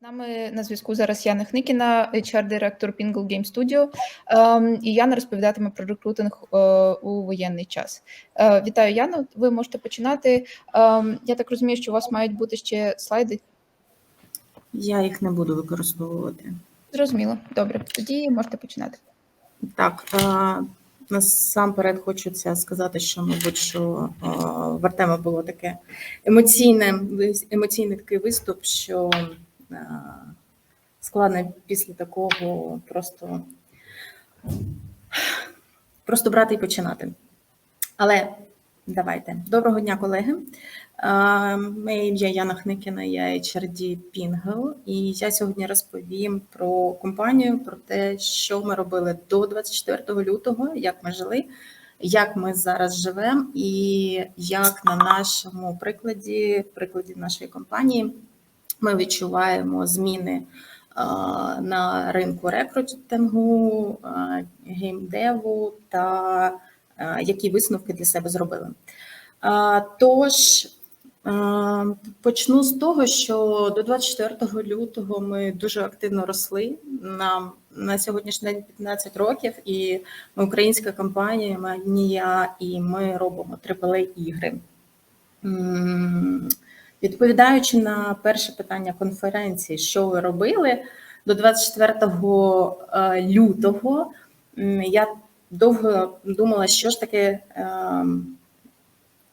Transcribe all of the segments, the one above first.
нами на зв'язку зараз Яна Хникіна, HR-директор Pingle Game Studio. Ем, І Яна розповідатиме про рекрутинг е, у воєнний час. Е, Вітаю, Яно. Ви можете починати. Ем, Я так розумію, що у вас мають бути ще слайди. Я їх не буду використовувати. Зрозуміло. Добре, тоді можете починати. Так, е, насамперед хочеться сказати, що, мабуть, що в Артема було таке емоційне, емоційний такий виступ, що складно після такого просто, просто брати і починати. Але давайте. Доброго дня, колеги. Е, Моє ім'я Яна Хникіна, я HRD Pingle, і я сьогодні розповім про компанію, про те, що ми робили до 24 лютого, як ми жили, як ми зараз живемо, і як на нашому прикладі, прикладі нашої компанії, ми відчуваємо зміни е, на ринку рекрутингу, е, геймдеву та е, які висновки для себе зробили. Тож Почну з того, що до 24 лютого ми дуже активно росли. Нам на сьогоднішній день 15 років, і ми українська компанія Манія, і ми робимо AAA ігри. Відповідаючи на перше питання конференції, що ви робили до 24 е, лютого, я довго думала, що ж таке. ем,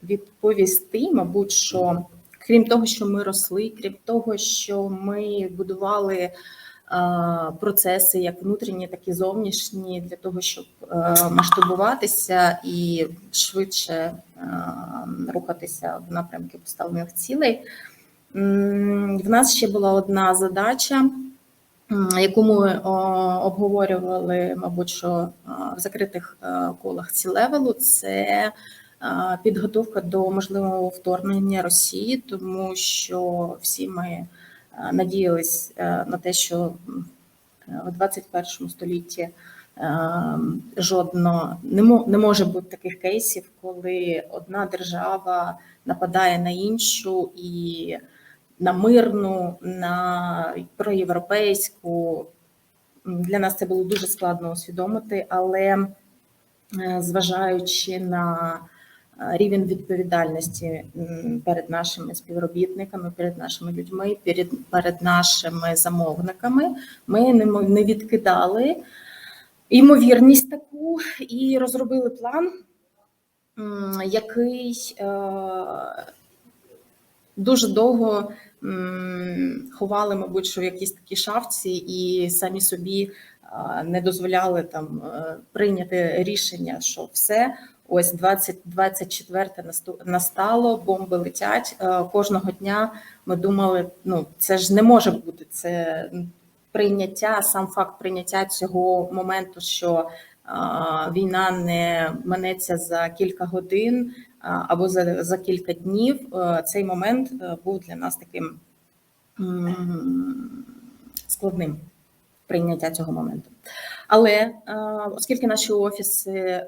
відповісти, мабуть, що крім того, що ми росли, крім того, що ми будували процеси, як внутрішні, так і зовнішні, для того, щоб е, масштабуватися і швидше е, рухатися в напрямку поставлених цілей. В нас ще була одна задача. Яку ми обговорювали, мабуть, що е, в закритих е, колах ці левелу, це підготовка до можливого вторгнення Росії, тому що всі ми надіялись е, на те, що е, в 21 столітті е, жодно не може бути таких кейсів, коли одна держава нападає на іншу і на мирну, на проєвропейську. Для нас це було дуже складно усвідомити, але е, зважаючи на е, рівень відповідальності перед нашими співробітниками, перед нашими людьми, перед, перед нашими замовниками, ми не, відкидали ймовірність таку і розробили план, який е, дуже довго ховали, мабуть, що в якійсь такій шафці, і самі собі не дозволяли там е, прийняти рішення, що все. Ось 2024 настало, бомби летять. Е, Кожного дня ми думали, ну це ж не може бути. Це прийняття, сам факт прийняття цього моменту, що а, війна не минеться за кілька годин а, або за, за кілька днів. Е, Цей момент е, був для нас таким складним прийняття цього моменту. Але е, оскільки наші офіси е,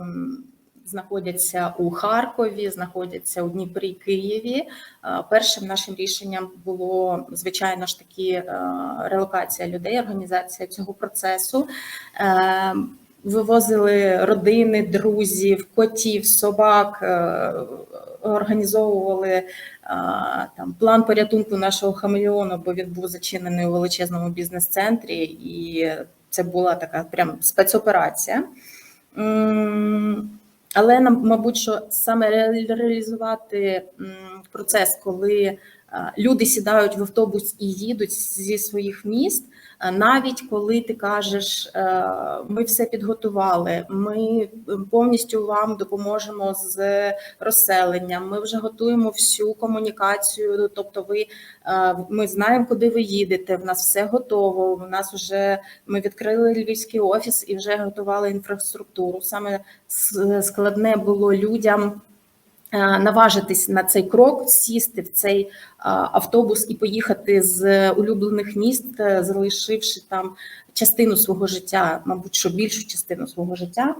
м, знаходяться у Харкові, знаходяться у Дніпрі, Києві, е, першим нашим рішенням було звичайно ж таки е, релокація людей, організація цього процесу. Е, Вивозили родини, друзів, котів, собак, організовували там план порятунку нашого хамелеону, бо він був зачинений у величезному бізнес-центрі, і це була така прям спецоперація. Але нам, мабуть, що саме реалізувати процес, коли е, люди сідають в автобус і їдуть зі своїх міст, навіть коли ти кажеш, е, ми все підготували, ми повністю вам допоможемо з розселенням, ми вже готуємо всю комунікацію. Тобто, ви е, ми знаємо, куди ви їдете. В нас все готово. В нас вже ми відкрили львівський офіс і вже готували інфраструктуру. Саме складне було людям. Е, Наважитись на цей крок, сісти в цей е, автобус і поїхати з улюблених міст, е, залишивши там частину свого життя, мабуть, що більшу частину свого життя.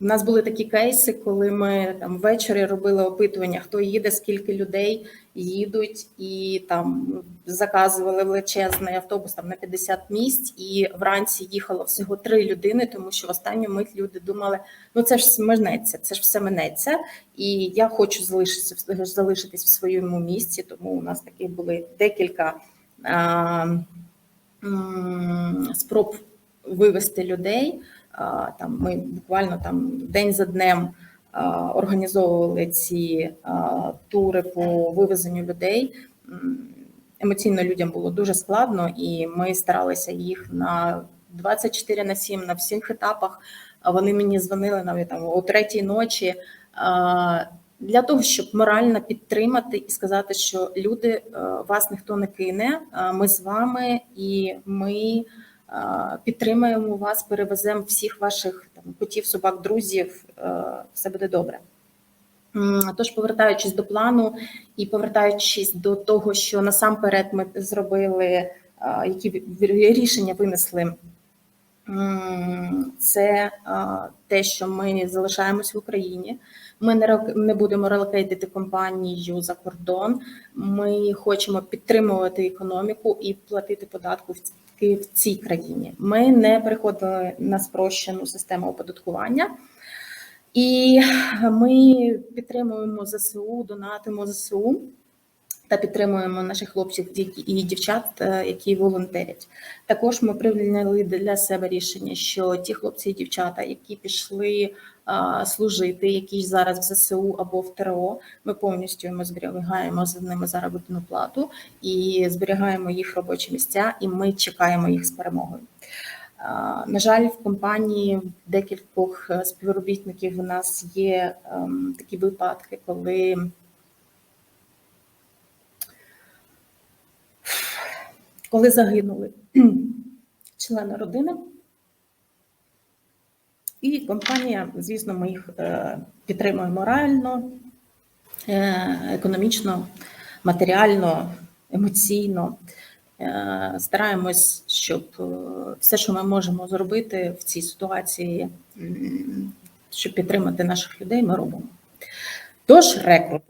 У нас були такі кейси, коли ми там ввечері робили опитування, хто їде, скільки людей їдуть, і там заказували величезний автобус там на 50 місць, і вранці їхало всього три людини, тому що в останню мить люди думали, ну це ж минеться, це ж все минеться, і я хочу залишитися залишитись в своєму місці. Тому у нас такі були декілька а, м, спроб вивести людей. Там ми буквально там день за днем організовували ці тури по вивезенню людей. Емоційно людям було дуже складно, і ми старалися їх на 24 на 7 на всіх етапах. Вони мені дзвонили навіть там о третій ночі для того, щоб морально підтримати і сказати, що люди е, вас ніхто не кине. Ми з вами і ми. Підтримаємо вас, перевеземо всіх ваших там котів, собак, друзів. е, Все буде добре. Тож, повертаючись до плану і повертаючись до того, що насамперед ми зробили, які рішення винесли, це те, що ми залишаємось в Україні. Ми не не будемо релокейтити компанію за кордон. Ми хочемо підтримувати економіку і платити податку в ці- в цій країні. Ми не переходили на спрощену систему оподаткування. І ми підтримуємо ЗСУ, донатимо ЗСУ та підтримуємо наших хлопців і дівчат, е, які волонтерять. Також ми прийняли для себе рішення, що ті хлопці і дівчата, які пішли служити, які зараз в ЗСУ або в ТРО, ми повністю ми зберігаємо за ними заробітну плату і зберігаємо їх робочі місця, і ми чекаємо їх з перемогою. На жаль, в компанії декількох е, співробітників у нас є ем, такі випадки, коли коли загинули члени родини. І компанія, звісно, ми їх е, підтримує морально, е, економічно, матеріально, емоційно. Е, Стараємось, щоб все, що ми можемо зробити в цій ситуації, щоб підтримати наших людей, ми робимо. Тож, рекрутинг.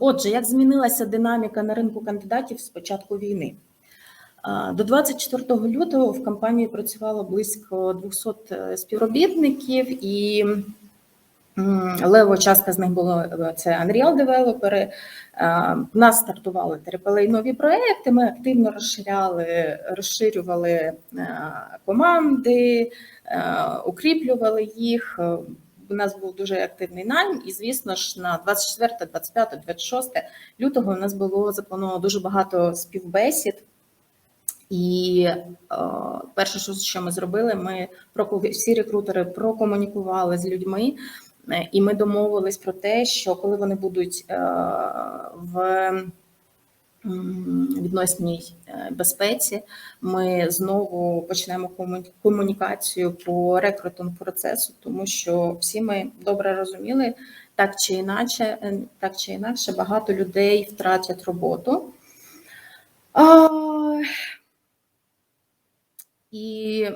Отже, як змінилася динаміка на ринку кандидатів з початку війни? А, До 24 лютого в компанії працювало близько 200 співробітників, і лева частка з них було е, це Unreal девелопери. В нас стартували TRPLA нові проекти. Ми активно розширяли, розширювали е, команди, е, укріплювали їх. Е, У нас був дуже активний найм, і звісно ж на 24, 25, 26 лютого у нас було заплановано дуже багато співбесід. І е, перше, що, ми зробили, ми всі рекрутери прокомунікували з людьми, е, і ми домовились про те, що коли вони будуть е, в відносній безпеці, ми знову почнемо кому- комунікацію по рекрутинг процесу, тому що всі ми добре розуміли, так чи іначе, е, так чи інакше, багато людей втратять роботу. І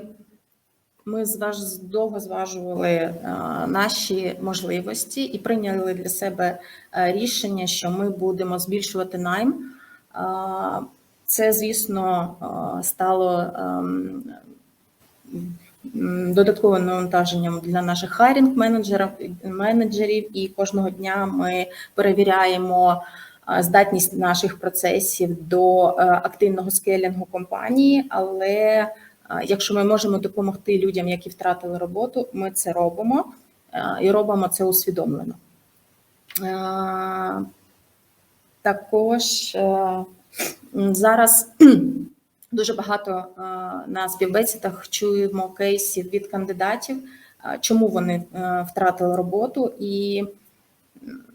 ми зваж, довго зважували а, наші можливості і прийняли для себе рішення, що ми будемо збільшувати найм. А, Це, звісно, стало ем, додатковим навантаженням для наших хайрінг менеджерів і кожного дня ми перевіряємо здатність наших процесів до е, активного скелінгу компанії, але Якщо ми можемо допомогти людям, які втратили роботу, ми це робимо і робимо це усвідомлено. Також е, зараз дуже багато е, на співбесідах чуємо кейсів від кандидатів, чому вони е, втратили роботу, і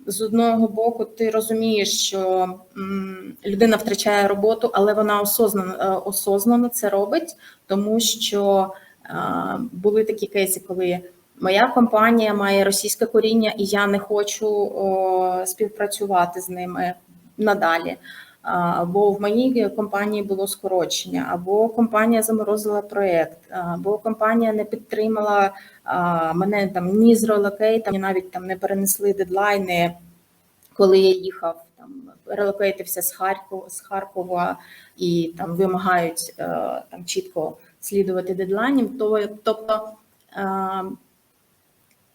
з одного боку ти розумієш, що людина втрачає роботу, але вона осознано, е, осознано це робить, тому що е, були такі кейси, коли моя компанія має російське коріння, і я не хочу співпрацювати з ними надалі. або в моїй компанії було скорочення, або компанія заморозила проєкт, або компанія не підтримала мене там ні з релокейтом, ні навіть там не перенесли дедлайни, коли я їхав там релокейтився з Харкова з Харкова і там вимагають е, там чітко слідувати дедлайнів. То тобто е,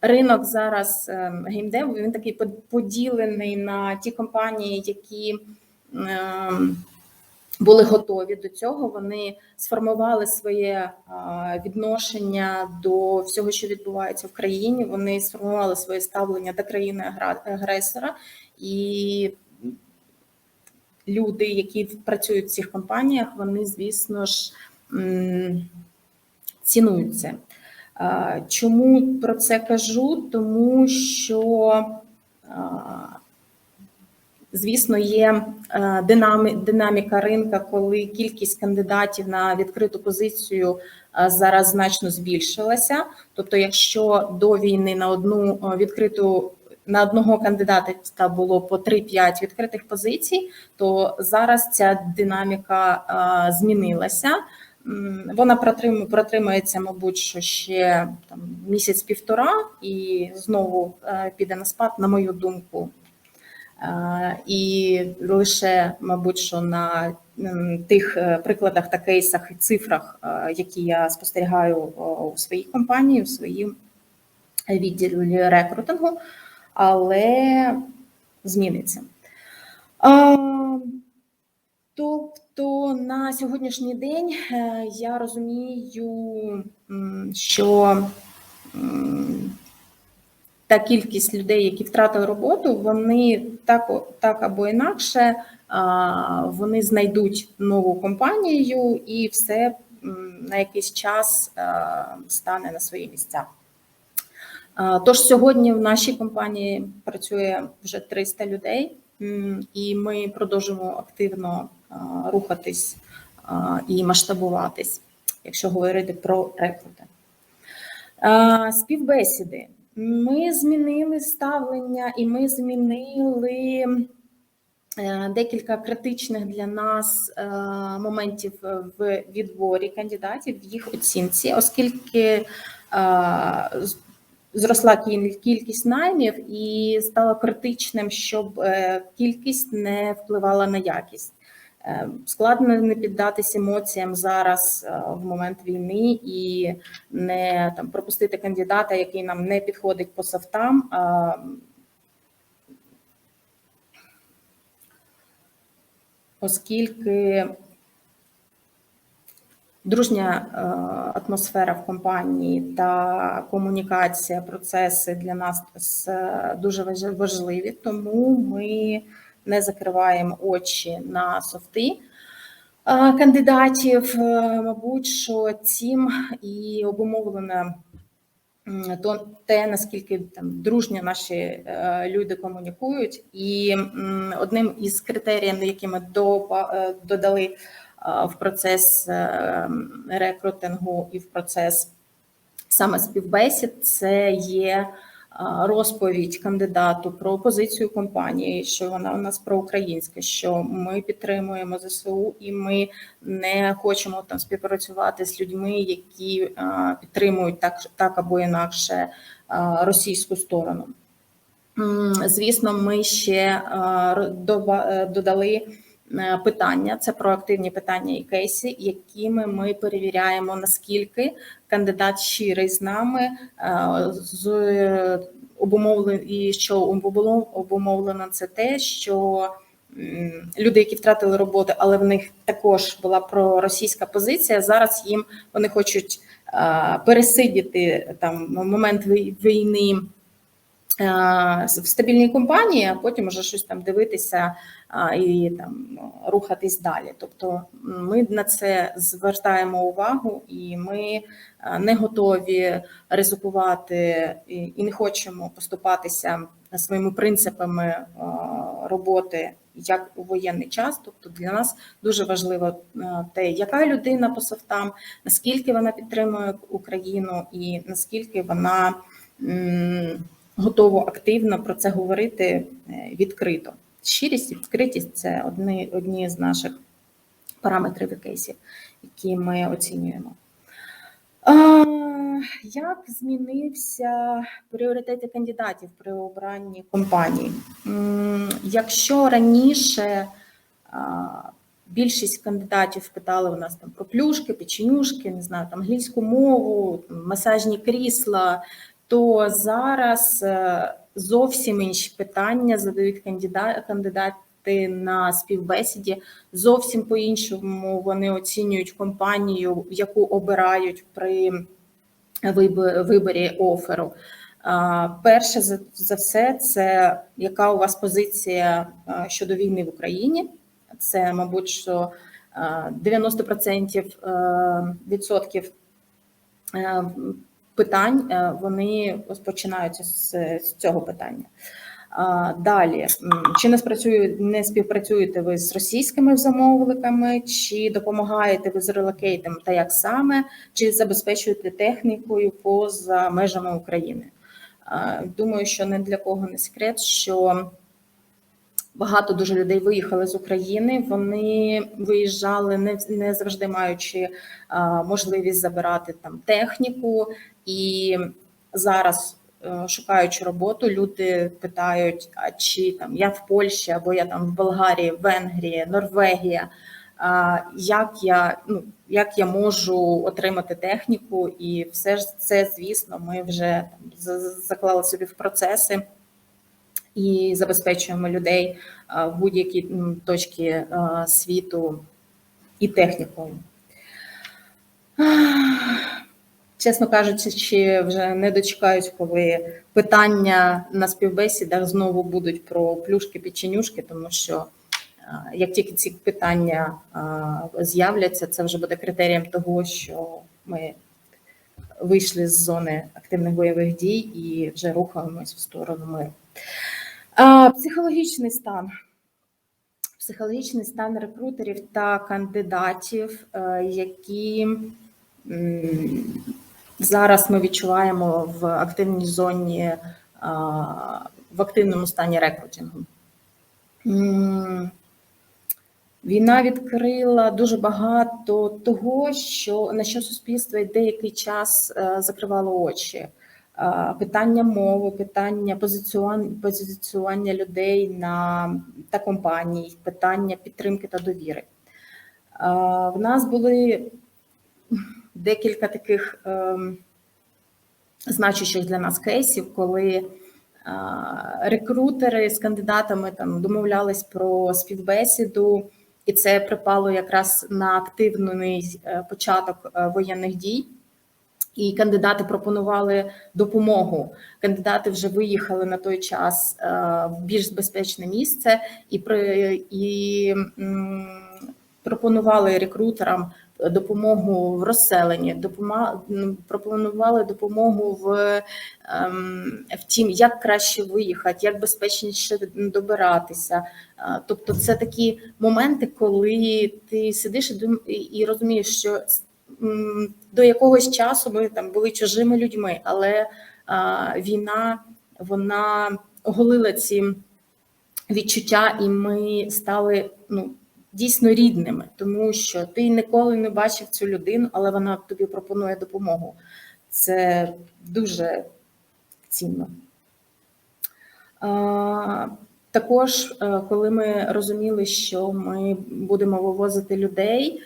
ринок зараз е, геймдеву він такий поділений на ті компанії, які е, були готові до цього. Вони сформували своє відношення до всього, що відбувається в країні. Вони сформували своє ставлення до країни агресора і люди, які працюють в цих компаніях, вони, звісно ж, м, цінують це. А, Чому про це кажу? Тому що, звісно, є е, динаміка ринка, коли кількість кандидатів на відкриту позицію зараз значно збільшилася. Тобто, якщо до війни на одну відкриту на одного кандидата було по 3-5 відкритих позицій, то зараз ця динаміка змінилася. Вона протрим- протримається, мабуть, що ще там місяць-півтора, і знову е, піде на спад, на мою думку. І лише, мабуть, що на тих е, прикладах та кейсах і цифрах, е, які я спостерігаю у своїй компанії, у своїм відділі рекрутингу, але зміниться. Тобто на сьогоднішній день е, я розумію, що та кількість людей, які втратили роботу, вони так, так або інакше вони знайдуть нову компанію і все на якийсь час стане на свої місця. Тож сьогодні в нашій компанії працює вже 300 людей, і ми продовжуємо активно рухатись і масштабуватись, якщо говорити про рекрути. Співбесіди. Ми змінили ставлення і ми змінили е, декілька критичних для нас е, моментів в відборі кандидатів, в їх оцінці, оскільки е, зросла кіль- кількість наймів і стало критичним, щоб е, кількість не впливала на якість. Е, Складно не піддатись емоціям зараз е, в момент війни і не там пропустити кандидата, який нам не підходить по софтам. Оскільки дружня е, атмосфера в компанії та комунікація, процеси для нас дуже важливі, тому ми не закриваємо очі на софти кандидатів. Е, Мабуть, що цим і обумовлено то те, наскільки там дружньо наші е, люди комунікують, і одним із критеріїв, які ми е, додали в процес рекрутингу і в процес саме співбесід, це є розповідь кандидату про позицію компанії, що вона у нас проукраїнська, що ми підтримуємо ЗСУ і ми не хочемо там співпрацювати з людьми, які підтримують так, так або інакше російську сторону. Звісно, ми ще е, додали питання. Це проактивні питання і кейси, якими ми перевіряємо наскільки кандидат щирий з нами е, з обумовлен і що обумов- обумовлено це те, що люди, які втратили роботу, але в них також була проросійська позиція. Зараз їм вони хочуть е, пересидіти там момент вій- війни е, в стабільній компанії, а потім вже щось там дивитися і там рухатись далі. Тобто ми на це звертаємо увагу, і ми е, не готові ризикувати і не хочемо поступатися своїми принципами е, роботи як у воєнний час. Тобто для нас дуже важливо е, те, яка людина по софтам, наскільки вона підтримує Україну, і наскільки вона м, готова активно про це говорити е, відкрито. щирість і відкритість це одні, одні з наших параметрів і кейсів, які ми оцінюємо. А, Як змінився пріоритети кандидатів при обранні компаній? Якщо раніше більшість кандидатів питали у нас там про плюшки, печенюшки, не знаю, там англійську мову, масажні крісла, то зараз е, зовсім інші питання задають кандидати, на співбесіді. Зовсім по-іншому вони оцінюють компанію, яку обирають при виборі оферу. Перше за, все, це яка у вас позиція щодо війни в Україні. Це, мабуть, що 90% е, відсотків е, питань е, вони розпочинаються з, з цього питання. Далі, чи не спрацює, не співпрацюєте ви з російськими замовниками, чи допомагаєте ви з релокейтом та як саме, чи забезпечуєте технікою поза межами України? Думаю, що не для кого не секрет, що багато дуже людей виїхали з України. Вони виїжджали не, не завжди маючи можливість забирати там техніку, і зараз, е, шукаючи роботу, люди питають: а чи там я в Польщі, або я там в Болгарії, Венгрії, Норвегія. а, Як я ну як я можу отримати техніку, і все ж це, звісно, ми вже там заклали собі в процеси і забезпечуємо людей а, в будь-якій точці світу і технікою. Чесно кажучи, чи вже не дочекаюсь, коли питання на співбесідах знову будуть про плюшки печенюшки, тому що як тільки ці питання з'являться, це вже буде критерієм того, що ми вийшли з зони активних бойових дій і вже рухаємось в сторону миру. Психологічний стан. Психологічний стан рекрутерів та кандидатів, е, які зараз ми відчуваємо в активній зоні, в активному стані рекрутингу. Війна відкрила дуже багато того, що на що суспільство деякий час е, закривало очі. Е, Питання мови, питання позиціон- позиціонування людей на та компаній, питання підтримки та довіри. Е, В нас були декілька таких ем, значущих для нас кейсів, коли а, рекрутери з кандидатами там домовлялись про співбесіду, і це припало якраз на активний е, початок е, воєнних дій. І кандидати пропонували допомогу. Кандидати вже виїхали на той час е, в більш безпечне місце і при і пропонували рекрутерам допомогу в розселенні, допома- пропонували допомогу в, ем, в тім, як краще виїхати, як безпечніше добиратися. Е, Тобто, це такі моменти, коли ти сидиш і розумієш, що до якогось часу ми там були чужими людьми, але війна вона оголила ці відчуття, і ми стали ну, дійсно рідними, тому що ти ніколи не бачив цю людину, але вона тобі пропонує допомогу. Це дуже цінно. Також, е, коли ми розуміли, що ми будемо вивозити людей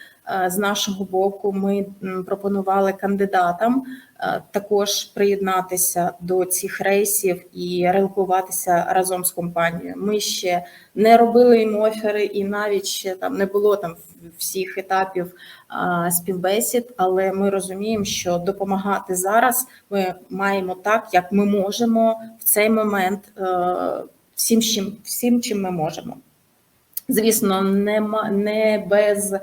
з нашого боку, ми пропонували кандидатам е, також приєднатися до цих рейсів і релокуватися разом з компанією. Ми ще не робили їм офери, і навіть ще там не було там всіх етапів співбесід, але ми розуміємо, що допомагати зараз ми маємо так, як ми можемо в цей момент е, всім, чим, всім, чим ми можемо. Звісно, не, не без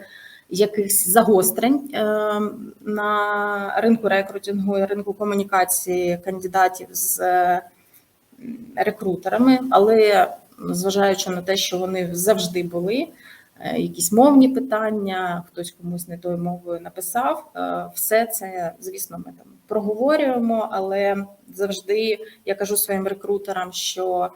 якихось загострень е, на ринку рекрутингу і ринку комунікації кандидатів з е, рекрутерами, але зважаючи на те, що вони завжди були, е, якісь мовні питання, хтось комусь не тою мовою написав. Все це, звісно, ми там проговорюємо, але завжди я кажу своїм рекрутерам, що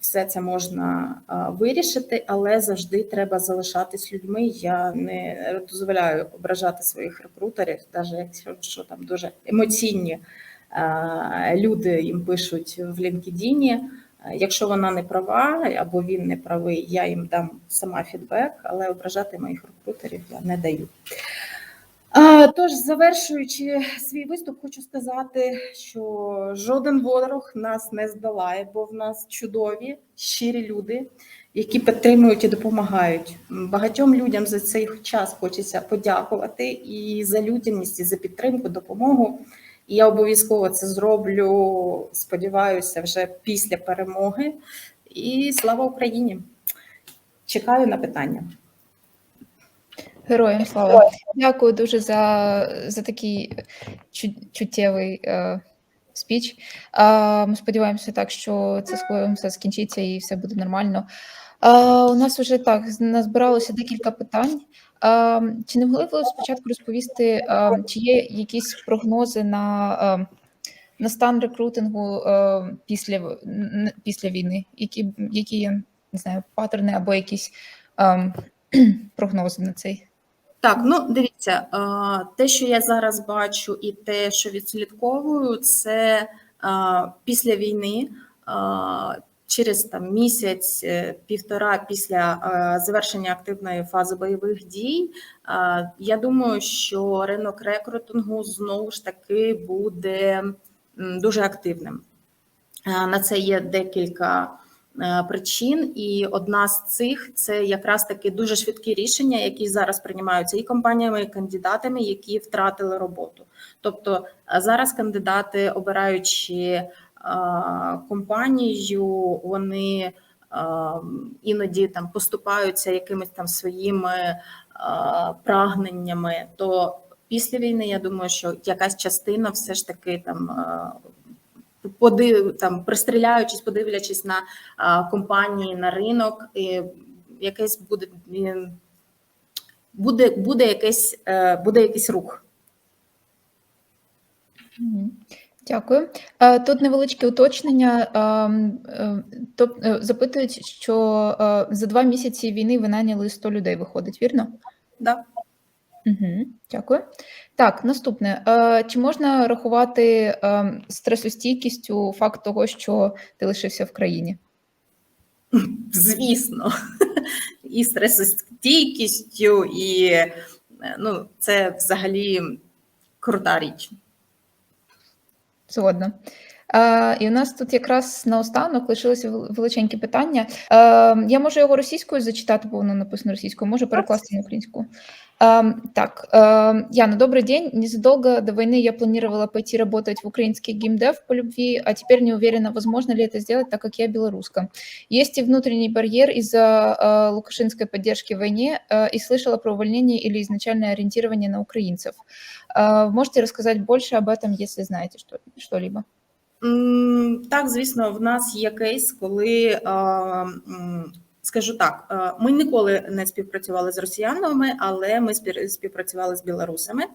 все це можна вирішити, але завжди треба залишатись людьми. Я не дозволяю ображати своїх рекрутерів, навіть якщо що там дуже емоційні люди їм пишуть в LinkedIn. Якщо вона не права або він не правий, я їм дам сама фідбек, але ображати моїх рекрутерів я не даю. Тож, завершуючи свій виступ, хочу сказати, що жоден ворог нас не здолає, бо в нас чудові, щирі люди, які підтримують і допомагають. Багатьом людям за цей час хочеться подякувати і за людяність, і за підтримку, допомогу. І я обов'язково це зроблю. Сподіваюся, вже після перемоги. І слава Україні! Чекаю на питання. Героям слава. Дякую дуже за, за такий чу- чуттєвий е, спіч. Е, ми сподіваємося так, що це скоро все скінчиться і все буде нормально. Е, у нас вже так назбиралося декілька питань. Е, чи не могли б ви спочатку розповісти, е, чи є якісь прогнози на, е, на стан рекрутингу е, після, після війни? Які, які не знаю, паттерни або якісь е, прогнози на цей? Так, ну дивіться, е, те, що я зараз бачу, і те, що відслідковую, це е, після війни, е, через там місяць, півтора після завершення активної фази бойових дій. Я думаю, що ринок рекрутингу знову ж таки буде дуже активним. На це є декілька причин, і одна з цих це якраз таки дуже швидкі рішення, які зараз приймаються і компаніями, і кандидатами, які втратили роботу. Тобто е, зараз кандидати, обираючи е, компанію, вони е, іноді там поступаються якимись там своїми е, прагненнями. То після війни я думаю, що якась частина все ж таки там. Подив там пристріляючись, подивлячись на а, компанії на ринок, і якесь буде і буде, буде якесь е, буде якийсь рух. Дякую. Е, Тут невеличке уточнення. Ем, е, Запитують, що за два місяці війни ви наняли 100 людей, виходить, вірно? Да. Угу. Дякую. Так, наступне. Е, Чи можна рахувати ем, стресостійкістю факт того, що ти лишився в країні? Звісно, і стресостійкістю, і е, ну, це взагалі крута річ. Згодна. Е, і у нас тут якраз наостанок лишилося вел- величеньке питання. Е, я можу його російською зачитати, бо воно написано російською, можу перекласти на українську. Е, так, е, Яна, добрый день. Незадолго до войны я планировала пойти работать в украинский геймдев по любви, а теперь не уверена, возможно ли это сделать, так как я белоруска. Есть и внутренний барьер из-за э, лукашинской поддержки в войне э, и слышала про увольнение или изначальное ориентирование на украинцев. Э, можете рассказать больше об этом, если знаете что- что-либо? М, Так, звісно, в нас є кейс, коли е, м, скажу так, е, ми ніколи не співпрацювали з росіянами, але ми співпрацювали з білорусами. Е,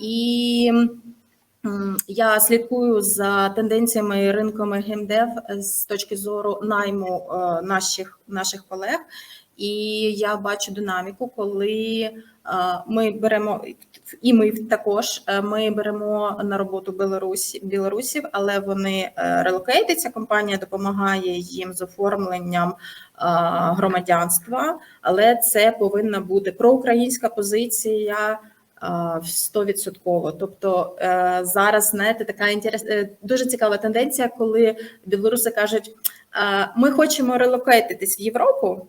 І я слідкую за тенденціями ринками геймдев з точки зору найму е, наших, наших колег. І я бачу динаміку, коли е, ми беремо і ми також е, ми беремо на роботу Білорусь, білорусів, але вони е, релокейтяться. Компанія допомагає їм з оформленням громадянства, але це повинна бути проукраїнська позиція. 100%. Тобто зараз знаєте, така інтерес... дуже цікава тенденція, коли білоруси кажуть: ми хочемо релокейтитись в Європу,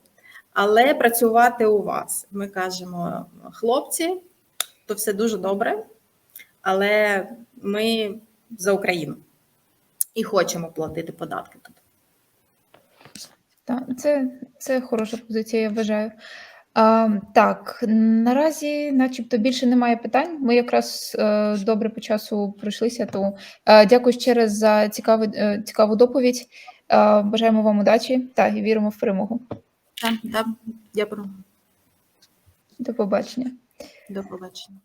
але працювати у вас. Ми кажемо, хлопці, то все дуже добре, але ми за Україну і хочемо платити податки тут. Так, це, це хороша позиція, я вважаю. А, так, наразі, начебто, більше немає питань. Ми якраз е, добре по часу пройшлися. То е, дякую ще раз за цікаву, е, цікаву доповідь. Е, бажаємо вам удачі та і віримо в перемогу. Так, так, дякую. До побачення. До побачення.